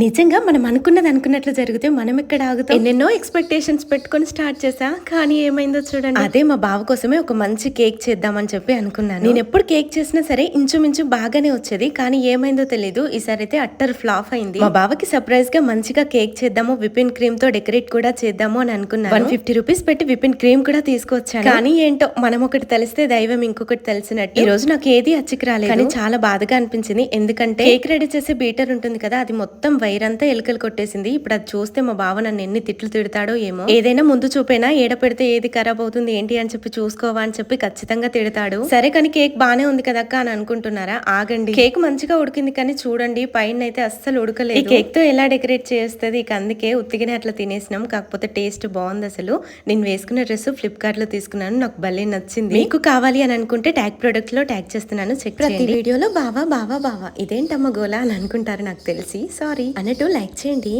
నిజంగా మనం అనుకున్నది అనుకున్నట్లు జరిగితే మనం ఎక్కడ ఆగుతాం? ఎన్నెన్నో ఎక్స్పెక్టేషన్స్ పెట్టుకొని స్టార్ట్ చేసా కానీ ఏమైందో చూడండి. అదే మా బావ కోసమే ఒక మంచి కేక్ చేద్దామని చెప్పి అనుకున్నాను. నేను ఎప్పుడు కేక్ చేసినా సరే ఇంచుమించు బాగానే వచ్చేది కానీ ఏమైందో తెలియదు ఈసారి అయితే అట్టర్ ఫ్లాప్ అయింది. మా బావకి సర్ప్రైజ్గా మంచిగా కేక్ చేద్దాము విపిన్ క్రీమ్తో డెకరేట్ కూడా చేద్దాము అని అనుకున్నాను. వన్ ఫిఫ్టీ రూపీస్ పెట్టి విపిన్ క్రీమ్ కూడా తీసుకొచ్చాను. కానీ ఏంటో మనం ఒకటి తెలిస్తే దైవం ఇంకొకటి తెలిసినట్టు. ఈ రోజు నాకు ఏది అచ్చికి రాలేదు. కానీ చాలా బాధగా అనిపించింది. ఎందుకంటే కేక్ రెడీ చేసే బీటర్ ఉంటుంది కదా అది మొత్తం వైర్ అంతా ఎలుకలు కొట్టేసింది. ఇప్పుడు అది చూస్తే మా బావ నన్ను ఎన్ని తిట్లు తిడతాడో ఏమో. ఏదైనా ముందు చూపైనా? ఏడ పెడితే ఏది ఖరాబ్ అవుతుంది? ఏంటి అని చెప్పి చూసుకోవా అని చెప్పి ఖచ్చితంగా తిడతాడు. సరే కానీ కేక్ బానే ఉంది కదక్క అని అనుకుంటున్నారా? ఆగండి. కేక్ మంచిగా ఉడికింది కానీ చూడండి పైన అయితే అస్సలు ఉడకలేదు. ఈ కేక్తో ఎలా డెకరేట్ చేస్తుంది? ఇక అందుకే ఉత్తిగానే అట్లా తినేసినాం. కాకపోతే టేస్ట్ బాగుంది అసలు. నేను వేసుకున్న డ్రెస్ ఫ్లిప్కార్ట్లో తీసుకున్నాను. నాకు భలే నచ్చింది. మీకు కావాలి అని అనుకుంటే ట్యాగ్ ప్రొడక్ట్లో ట్యాగ్ చేస్తున్నాను. చెక్ ప్రతి వీడియోలో బావా బావా బావా. ఇదేంటమ్మ గోలా అని అనుకుంటారు నాకు తెలిసి. సారీ. అన్నట్టు లైక్ చేయండి.